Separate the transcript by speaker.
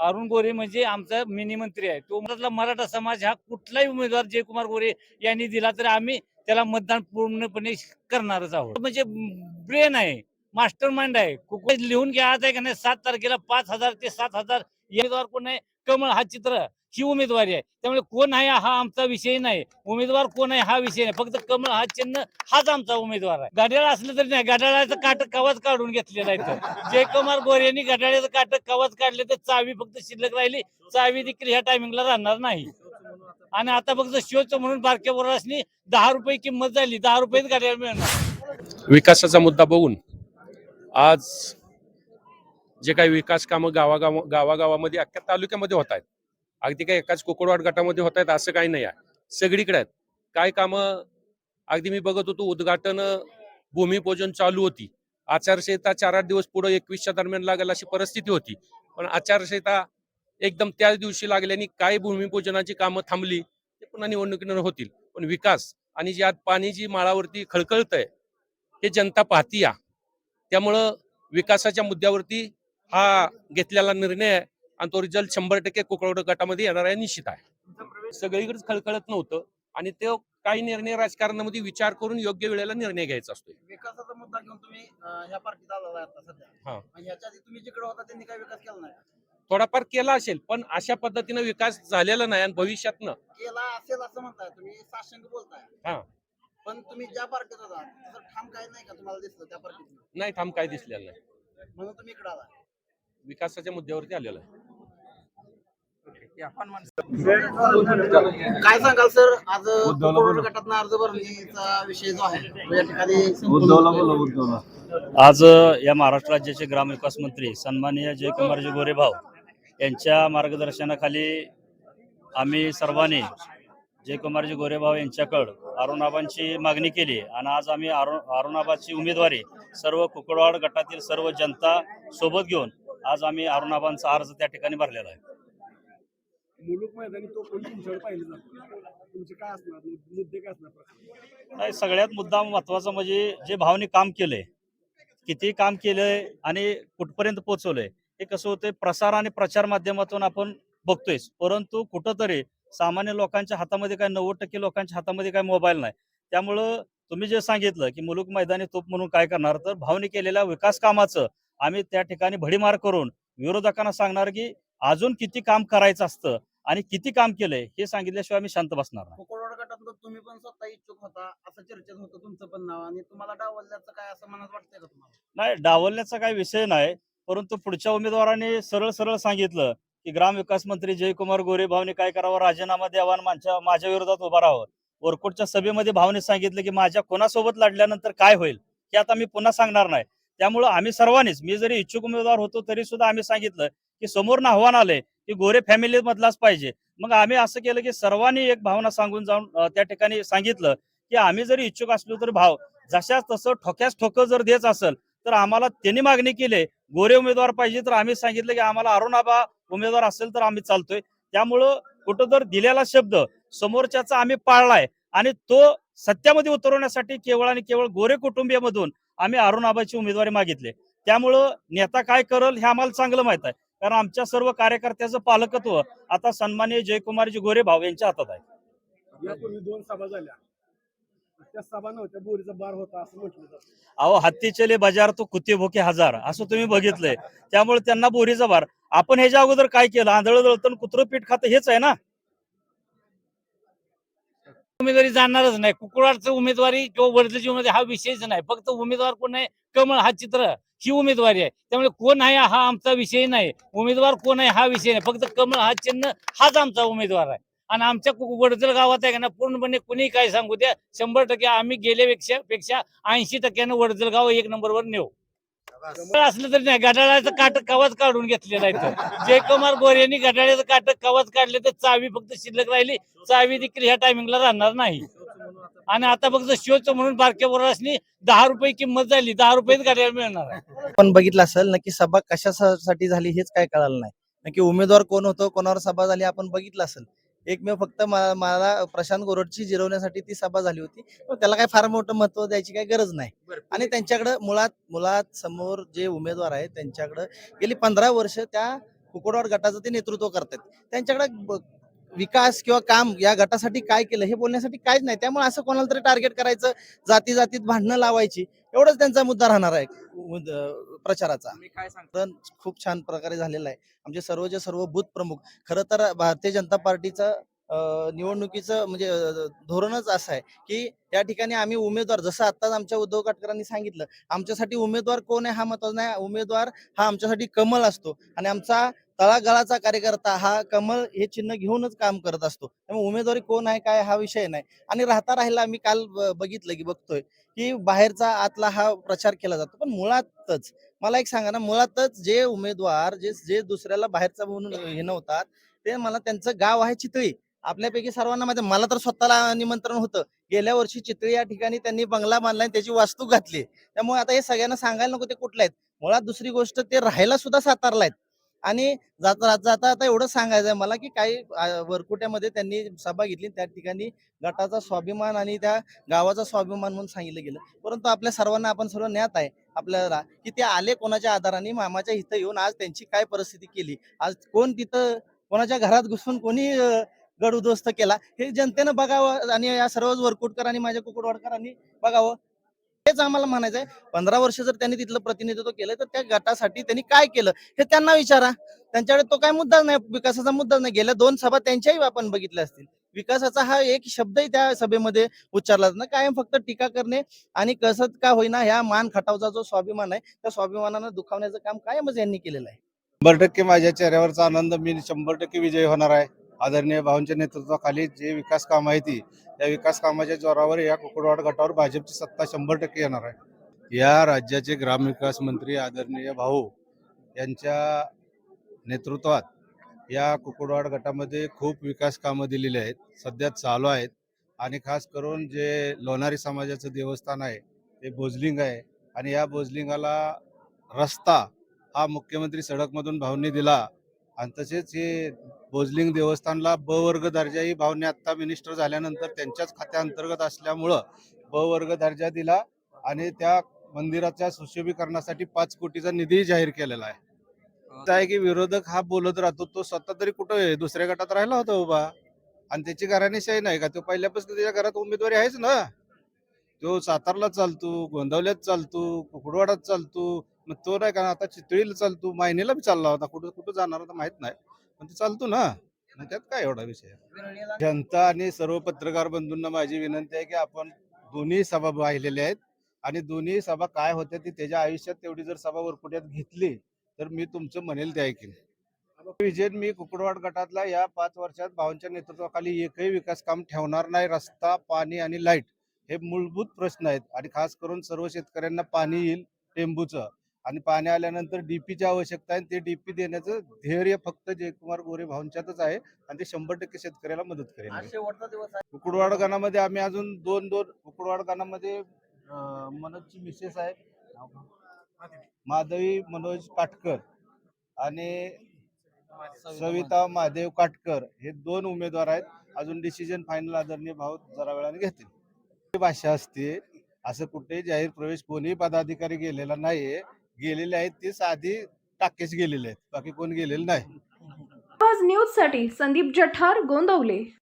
Speaker 1: अरुण गोरे म्हणजे आमचा मिनी मंत्री आहे. तो मराठा मराठा समाज हा कुठलाही उमेदवार जयकुमार गोरे यांनी दिला तर आम्ही त्याला मतदान पूर्णपणे करणारच आहोत. म्हणजे ब्रेन आहे मास्टर माइंड आहे. कुठे लिहून घ्या आज आहे का नाही सात तारखेला पाच हजार ते सात हजार उमेदवार कोण आहे? कमळ हा चित्र. ही उमेदवारी आहे. त्यामुळे कोण आहे हा आमचा विषय नाही. उमेदवार कोण आहे हा विषय नाही. फक्त कमळ हा चिन्ह हाच आमचा उमेदवार आहे. गाड्याला असलं तरी नाही. गाड्याचं काट कवाच काढून घेतलेला आहे तर जयकुमार गोरे यांनी गाड्याचं काट कवाच काढले तर चावी फक्त शिल्लक राहिली. चावी देखील ह्या टायमिंगला राहणार नाही. आणि आता फक्त शोच म्हणून बारक्या बोरासनी दहा रुपये किंमत झाली. दहा रुपयेच गाड्याला मिळणार.
Speaker 2: विकासाचा मुद्दा बघून आज जे काही विकास कामं गावागाव गावागावामध्ये अख्ख्या तालुक्यामध्ये होत आहेत. अगदी काही एकाच कोकडवाड गटामध्ये होत आहेत असं काही नाही आहे. सगळीकडे आहेत. काय कामं? अगदी मी बघत होतो उद्घाटन भूमिपूजन चालू होती. आचारसंहिता चार आठ दिवस पुढे एकवीसच्या दरम्यान लागेल अशी परिस्थिती होती. पण आचारसंहिता एकदम त्याच दिवशी लागल्याने काय भूमिपूजनाची कामं थांबली ते पुन्हा निवडणुकीनंतर होतील. पण विकास आणि जी आज पाणी जी माळावरती खळखळत आहे हे जनता पाहती या. त्यामुळं विकासाच्या मुद्द्यावरती हा घेतलेला निर्णय आहे. आणि तो रिझल्ट शंभर टक्के कोकळवड गटामध्ये येणार आहे निश्चित आहे. सगळीकडेच खळखळत नव्हतं आणि ते काही निर्णय राजकारणामध्ये विचार करून योग्य वेळेला निर्णय घ्यायचा असतो
Speaker 3: विकासाचा मुद्दा घेऊन तुम्ही ह्या पार्टीत आहे आता सध्या.
Speaker 2: हा.
Speaker 3: आधी तुम्ही जिकडे होता त्यांनी काही विकास केला नाही
Speaker 2: थोडाफार केला असेल पण अशा पद्धतीनं विकास झालेला नाही आणि भविष्यातनं.
Speaker 3: केला असेल असं म्हणताय तुम्ही साशंक बोलताय.
Speaker 2: हा.
Speaker 3: पण तुम्ही ज्या पार्टीत होता ठाम काय नाही का तुम्हाला दिसलं त्या पार्टीत
Speaker 2: नाही थांब काय दिसलेलं नाही.
Speaker 3: म्हणून तुम्ही इकडे आला
Speaker 2: विकासाच्या मुद्द्यावरती आलेलं आहे.
Speaker 3: काय सांगाल सर? आज गटातनं अर्ज भरण्याचा विषय जो आहे या ठिकाणी
Speaker 4: आज या महाराष्ट्र राज्याचे ग्रामविकास मंत्री सन्माननीय जयकुमारजी गोरेभाव यांच्या मार्गदर्शनाखाली आम्ही सर्वांनी जयकुमारजी गोरेभाव यांच्याकडं अरुणाबांची मागणी केली आणि आज आम्ही अरुण अरुणाबाची उमेदवारी सर्व कुकडवाड गटातील सर्व जनता सोबत घेऊन आज आम्ही अरुणाबांचा अर्ज त्या ठिकाणी भरलेला आहे.
Speaker 5: मुलुक मैदानी तो कोण तुमच्याकडे पाहिलं जातं तुमचे काय असणार? मुद्दे काय असणार
Speaker 4: नाही सगळ्यात मुद्दा महत्त्वाचा म्हणजे जे भावने काम केलंय किती काम केलंय आणि कुठपर्यंत पोहोचवलंय हे कसं होतंय प्रसार आणि प्रचार माध्यमातून आपण बघतोय. परंतु कुठंतरी सामान्य लोकांच्या हातामध्ये काय नव्वद टक्के लोकांच्या हातामध्ये काय मोबाईल नाही. त्यामुळं तुम्ही जे सांगितलं की मुलुक मैदानी तोप म्हणून काय करणार तर भावने केलेल्या विकास कामाचं आम्ही त्या ठिकाणी भडीमार करून विरोधकांना सांगणार की अजून किती काम करायचं असतं आणि किती काम केलंय हे सांगितल्याशिवाय आम्ही शांत बसणार नाही.
Speaker 3: तुम्ही पण स्वतः इच्छुक होता असं चर्चेत होतं तुमचं पण नाव आणि तुम्हाला डावलल्याचं काय असं मनात वाटतंय का तुम्हाला?
Speaker 4: नाही डावलण्याचा काही विषय नाही परंतु पुढच्या उमेदवाराने सरळ सरळ सांगितलं की ग्रामविकास मंत्री जयकुमार गोरे भावने काय करावं राजीनामा द्यावा माझ्या माझ्या विरोधात उभा राहावं. वरकोटच्या सभेमध्ये भावने सांगितलं की माझ्या कोणासोबत लढल्यानंतर काय होईल हे आता मी पुन्हा सांगणार नाही. त्यामुळं आम्ही सर्वांनीच मी जरी इच्छुक उमेदवार होतो तरी सुद्धा आम्ही सांगितलं की समोर आव्हान आलंय की गोरे फॅमिली मधलाच पाहिजे. मग आम्ही असं केलं की सर्वांनी एक भावना सांगून जाऊन त्या ठिकाणी सांगितलं की आम्ही जरी इच्छुक असलो तरी भाव जशाच तसं ठोक्यास ठोकं जर देत असेल तर आम्हाला त्यांनी मागणी केली गोरे उमेदवार पाहिजे तर आम्ही सांगितलं की आम्हाला अरुणाबा उमेदवार असेल तर आम्ही चालतोय. त्यामुळं कुठं जर दिलेला शब्द समोरच्याचा आम्ही पाळलाय आणि तो सत्यामध्ये उतरवण्यासाठी केवळ आणि केवळ गोरे कुटुंबियामधून आम्ही अरुणाबाची उमेदवारी मागितली. त्यामुळं नेता काय करल हे आम्हाला चांगलं माहीत आहे. कारण आमच्या सर्व कार्यकर्त्याचं पालकत्व आता सन्माननीय जयकुमारजी गोरे भाऊ यांच्या हातात आहे.
Speaker 5: यापूर्वी दोन सभा झाल्या. त्या सभा नव्हत्या बोरीचा बार होता असं म्हटलं जातं.
Speaker 4: अहो हत्ती चले बाजार तो कुत्ते भोके हजार असं तुम्ही बघितलंय. त्यामुळे त्यांना बोरीचा भार आपण ह्याच्या अगोदर काय केलं? आंधळ दळतण कुत्रं पीठ खातं हेच आहे ना?
Speaker 1: उमेदवारी जाणारच नाही. कुकुराडचं उमेदवारी किंवा वर्धेची उमेदवारी हा विषयच नाही. फक्त उमेदवार कोण आहे? कमळ हा चित्र ही उमेदवारी आहे. त्यामुळे कोण आहे हा आमचा विषय नाही. उमेदवार कोण आहे हा विषय नाही. फक्त कमळ हा चिन्ह हाच आमचा उमेदवार आहे. आणि आमच्या कु- वडजल गावात आहे ना पूर्णपणे कुणी काय सांगू द्या? शंभर टक्के आम्ही गेल्यापेक्षा पेक्षा ऐंशी टक्क्यानं वडजल गाव एक नंबरवर नेऊ. असलं तरी नाही गडाळाचं काट कवाच काढून घेतलेलं आहे तर जयकुमार गोरे यांनी गडाळ्याचं काट कवाच काढले तर चावी फक्त शिल्लक राहिली. चावी देखील ह्या टायमिंगला राहणार नाही. आणि आता फक्त शोच म्हणून बारक्या बोरासनी दहा रुपये किंमत झाली दहा रुपयेच गाड्याला मिळणार आहे.
Speaker 6: पण बघितलं असेल नक्की सभा कशासाठी झाली हेच काय कळालं नाही. नक्की उमेदवार कोण होतो कोणावर सभा झाली आपण बघितलं असेल. एकमेव फक्त मला प्रशांत गोरडची जिरवण्यासाठी ती सभा झाली होती. पण त्याला काय फार मोठं महत्त्व द्यायची काही गरज नाही. आणि त्यांच्याकडे मुळात मुळात समोर जे उमेदवार आहेत त्यांच्याकडे गेली पंधरा वर्ष त्या कुकुडवाड गटाचं ते नेतृत्व करतात. त्यांच्याकडे विकास किंवा काम या गटासाठी काय केलं हे बोलण्यासाठी काहीच नाही. त्यामुळे असं कोणाला तरी टार्गेट करायचं जाती जातीत भांडणं लावायची एवढंच त्यांचा मुद्दा राहणार आहे. प्रचाराचा. सण खूप छान प्रकारे झालेला आहे. आमचे सर्वचे सर्व बूथ प्रमुख. खरं तर भारतीय जनता पार्टीचं निवडणुकीचं म्हणजे धोरणच असं आहे की या ठिकाणी आम्ही उमेदवार जसं आत्ताच आमच्या उद्धव काटकरांनी सांगितलं आमच्यासाठी उमेदवार कोण आहे हा महत्त्वाचा नाही. उमेदवार हा आमच्यासाठी कमल असतो. आणि आमचा तळागाळाचा कार्यकर्ता हा कमल हे चिन्ह घेऊनच काम करत असतो. त्यामुळे उमेदवारी कोण आहे काय हा विषय नाही. आणि राहता राहिला मी काल बघितलं की बघतोय की बाहेरचा आतला हा प्रचार केला जातो. पण मुळातच मला एक सांगा ना मुळातच जे उमेदवार जे जे दुसऱ्याला बाहेरचा म्हणून हे नव्हतात ते मला त्यांचं गाव आहे चितळी. आपल्यापैकी सर्वांना माहिती मला तर स्वतःला निमंत्रण होतं. गेल्या वर्षी चितळी या ठिकाणी त्यांनी बंगला बांधला आणि त्याची वास्तू घातली. त्यामुळे आता हे सगळ्यांना सांगायला नको ते कुठले आहेत? मुळात दुसरी गोष्ट ते राहायला सुद्धा सातारला आहेत. आणि जाता जाता आता एवढं सांगायचं आहे मला की काही वरकुट्यामध्ये त्यांनी सभा घेतली त्या ठिकाणी गटाचा स्वाभिमान आणि त्या गावाचा स्वाभिमान म्हणून सांगितलं गेलं. परंतु आपल्या सर्वांना आपण सर्व ज्ञात आहे आपल्याला की ते आले कोणाच्या आधाराने मामाच्या इथं येऊन आज त्यांची काय परिस्थिती केली? आज कोण तिथं कोणाच्या घरात घुसून कोणी गड उद्ध्वस्त केला? हे जनतेनं बघावं आणि या सर्व वरकुटकर आणि माझ्या कुकुडवाडकरांनी बघावं. हेच आम्हाला म्हणायचं आहे. पंधरा वर्ष जर त्यांनी तिथलं प्रतिनिधित्व केलं तर त्या गटासाठी त्यांनी काय केलं? हे त्यांना विचारा. त्यांच्याकडे तो काय मुद्दा नाही विकासाचा मुद्दा नाही. गेल्या दोन सभा त्यांच्याही आपण बघितल्या असतील. विकासाचा हा एक शब्दही त्या सभेमध्ये उच्चारला जात कायम फक्त टीका करणे आणि कसं का होईना ह्या मान खटावचा जो स्वाभिमान आहे त्या स्वाभिमानानं दुखावण्याचं काम कायमच यांनी केलेलं आहे.
Speaker 7: शंभर टक्के माझ्या चेहऱ्यावरचा आनंद मी शंभर टक्के विजय होणार आहे. आदरणीय भाऊंच्या नेतृत्वाखाली जे विकास काम आहे ती त्या विकास कामाच्या जोरावर या कुकुडवाड गटावर भाजपची सत्ता शंभर टक्के येणार आहे. या राज्याचे ग्रामविकास मंत्री आदरणीय भाऊ यांच्या नेतृत्वात या कुकुडवाड गटामध्ये खूप विकास कामं दिलेली आहेत सध्या चालू आहेत. आणि खास करून जे लोणारी समाजाचं देवस्थान आहे ते बोजलिंग आहे. आणि या बोजलिंगाला रस्ता हा मुख्यमंत्री सडकमधून भाऊंनी दिला. आणि तसेच हे भोजलिंग देवस्थानला ब वर्ग दर्जाही भावने आत्ता मिनिस्टर झाल्यानंतर त्यांच्याच खात्याअंतर्गत असल्यामुळं ब वर्ग दर्जा दिला आणि त्या मंदिराच्या सुशोभीकरणासाठी पाच कोटीचा निधी जाहीर केलेला आहे. असं आहे की विरोधक हा बोलत राहतो तो स्वतः तरी कुठं आहे? दुसऱ्या गटात राहिला होता उभा. आणि त्याची घराणेशाही नाही का? तो पहिल्यापासून त्याच्या घरात उमेदवारी आहेच ना? तो सातारला चालतो गोंदवल्यात चालतो कुकडवाडात चालतो. मग तो नाही का? आता चितळीला चालतो मायनेला बी चालला होता. कुठं कुठं जाणार होता माहीत नाही. पण ते चालतो ना. मग त्यात काय एवढा विषय? जनता आणि सर्व पत्रकार बंधूंना माझी विनंती आहे की आपण दोन्ही सभा पाहिलेल्या आहेत. आणि दोन्ही सभा काय होत्या ती त्याच्या आयुष्यात तेवढी जर सभा वरपुट्यात घेतली तर मी तुमचं म्हणेल ते ऐकेन. विजयन मी कुकडवाड गटातला या पाच वर्षात भावांच्या नेतृत्वाखाली एकही विकास काम ठेवणार नाही. रस्ता पाणी आणि लाइट हे मूलभूत प्रश्न आहेत. आणि खास करून सर्व शेतकऱ्यांना पाणी येईल टेंबूचं. आणि पाणी आल्यानंतर डीपीची आवश्यकता आहे ते डीपी देण्याचं ध्येय फक्त जयकुमार गोरे भाऊंच्यातच आहे आणि ते शंभर टक्के शेतकऱ्याला मदत करेल. कुकुडवाड गाणामध्ये आम्ही अजून दोन दोन कुकुडवाड गाणामध्ये मनोजची मिसेस आहे. माधवी मनोज काटकर आणि सविता महादेव काटकर हे दोन उमेदवार आहेत. अजून डिसिजन फायनल आदरणीय भाऊ जरा वेळाने घेतील. भाषा असते. असं कुठे जाहीर प्रवेश कोणी पदाधिकारी गेलेला नाहीये. गेलेले आहेत ते साधी टाकेच गेलेले आहेत. बाकी कोण गेलेले नाही.
Speaker 8: न्यूजसाठी संदीप जठार गोंदवले.